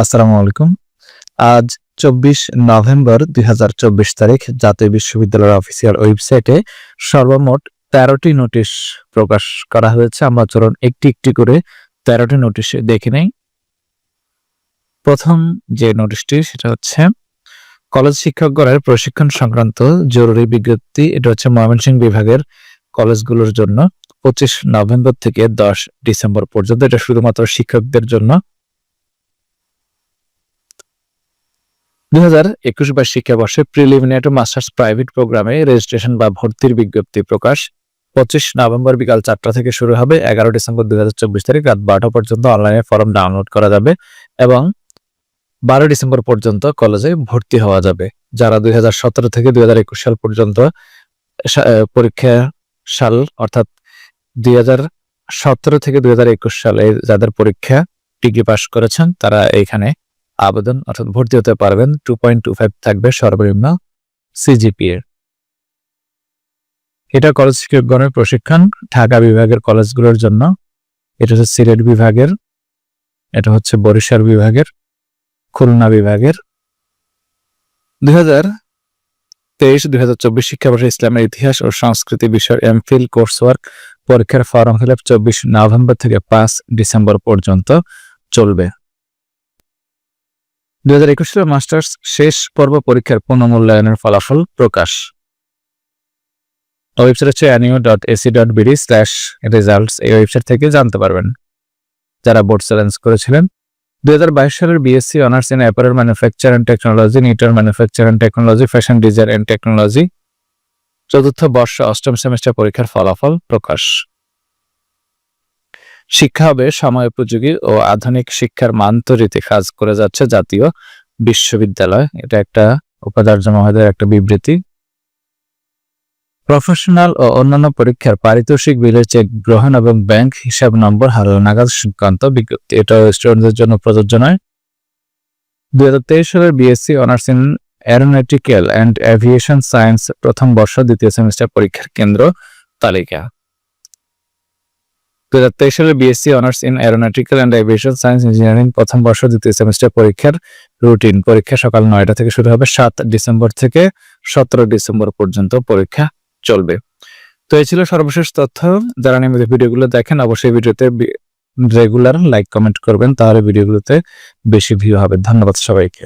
আসসালামু আলাইকুম। আজ চব্বিশ নভেম্বর দুই হাজার চব্বিশ তারিখ জাতীয় বিশ্ববিদ্যালয়ের অফিসিয়াল ওয়েবসাইটে সর্বমোট তেরোটি নোটিশ প্রকাশ করা হয়েছে। আমরা চলুন একটি একটি করে তেরোটি নোটিশ দেখে নেই। প্রথম যে নোটিশটি, সেটা হচ্ছে, কলেজ শিক্ষকগণের প্রশিক্ষণ সংক্রান্ত জরুরি বিজ্ঞপ্তি, এটা হচ্ছে ময়মনসিংহ বিভাগের কলেজগুলোর জন্য পঁচিশ নভেম্বর থেকে দশ ডিসেম্বর পর্যন্ত। এটা শুধুমাত্র শিক্ষকদের জন্য। দুই হাজার একুশ বাইশ শিক্ষাবর্ষে প্রিলিমিনারি মাস্টার্স প্রাইভেট প্রোগ্রামে রেজিস্ট্রেশন বা ভর্তির বিজ্ঞপ্তি প্রকাশ। পঁচিশ নভেম্বর বিকাল চারটা থেকে শুরু হবে, এগারো ডিসেম্বর দুই হাজার চব্বিশ তারিখ রাত বারোটা পর্যন্ত অনলাইনে ফর্ম ডাউনলোড করা যাবে এবং বারো ডিসেম্বর পর্যন্ত কলেজে ভর্তি হওয়া যাবে। যারা দুই হাজার সতেরো থেকে দুই হাজার একুশ সাল পর্যন্ত পরীক্ষা সাল অর্থাৎ দুই সতেরো থেকে দুই হাজার একুশ সালে যাদের পরীক্ষা ডিগ্রি পাস করেছেন, তারা এইখানে আবেদন অর্থাৎ ভর্তি হতে পারবেন। টু পয়েন্ট টু ফাইভ থাকবে সর্বনিম্ন সিজিপিএ এটা কলেজ শিক্ষকগণের প্রশিক্ষণ ঢাকা বিভাগের কলেজগুলোর জন্য। এটা হচ্ছে সিলেট বিভাগের, এটা হচ্ছে বরিশাল বিভাগের, খুলনা বিভাগের। দুই হাজার তেইশ, দুই হাজার চব্বিশ শিক্ষাবর্ষে ইসলামের ইতিহাস ও সংস্কৃতি বিষয়ের এমফিল কোর্স ওয়ার্ক পরীক্ষার ফর্ম ফিল চব্বিশ নভেম্বর থেকে পাঁচ ডিসেম্বর পর্যন্ত চলবে। হাজার একুশ সালের মাস্টার্স শেষ পর্ব পরীক্ষার পুনঃমূল্যায়নের ফলাফল প্রকাশ। ওয়েবসাইট হচ্ছে NU dot AC dot BD slash results এই ওয়েবসাইট থেকে জানতে পারবেন। যারা বোর্ড চ্যালেঞ্জ করেছিলেন, দুই হাজার বাইশ সালের BSc honours in apparel manufacture and technology Newton manufacture and technology fashion design and technology চতুর্থ বর্ষ অষ্টম সেমিস্টার পরীক্ষার ফলাফল প্রকাশ। শিক্ষা হবে সময় উপযোগী ও আধুনিক শিক্ষার মান তৈরিতে কাজ করে যাচ্ছে জাতীয় বিশ্ববিদ্যালয়। এটা একটা উপাচার্য মহোদয়ের একটা বিবৃতি। প্রফেশনাল ও অন্যান্য পরীক্ষার পারিতোষিক বিলের চেক গ্রহণ এবং ব্যাংক হিসাব নম্বর হারানো নাগাদ সংক্রান্ত বিজ্ঞপ্তি। এটা স্টুডেন্টদের জন্য প্রযোজ্য নয়। দুই হাজার তেইশ সালের BSc honours in aeronautical and aviation science প্রথম বর্ষ দ্বিতীয় সেমিস্টার পরীক্ষার কেন্দ্র তালিকা। দু হাজার তেইশ সালের BSc honours in aeronautical and aviation science engineering প্রথম বর্ষ দ্বিতীয় সেমিস্টার পরীক্ষার রুটিন পরীক্ষা সকাল নয়টা থেকে শুরু হবে সাত ডিসেম্বর থেকে সতেরো ডিসেম্বর পর্যন্ত পরীক্ষা চলবে। তো এই ছিল সর্বশেষ তথ্য। যারা নিয়মিত ভিডিওগুলো দেখেন, অবশ্যই ভিডিওতে রেগুলার লাইক কমেন্ট করবেন, তাহলে ভিডিওগুলোতে বেশি ভিউ হবে। ধন্যবাদ সবাইকে।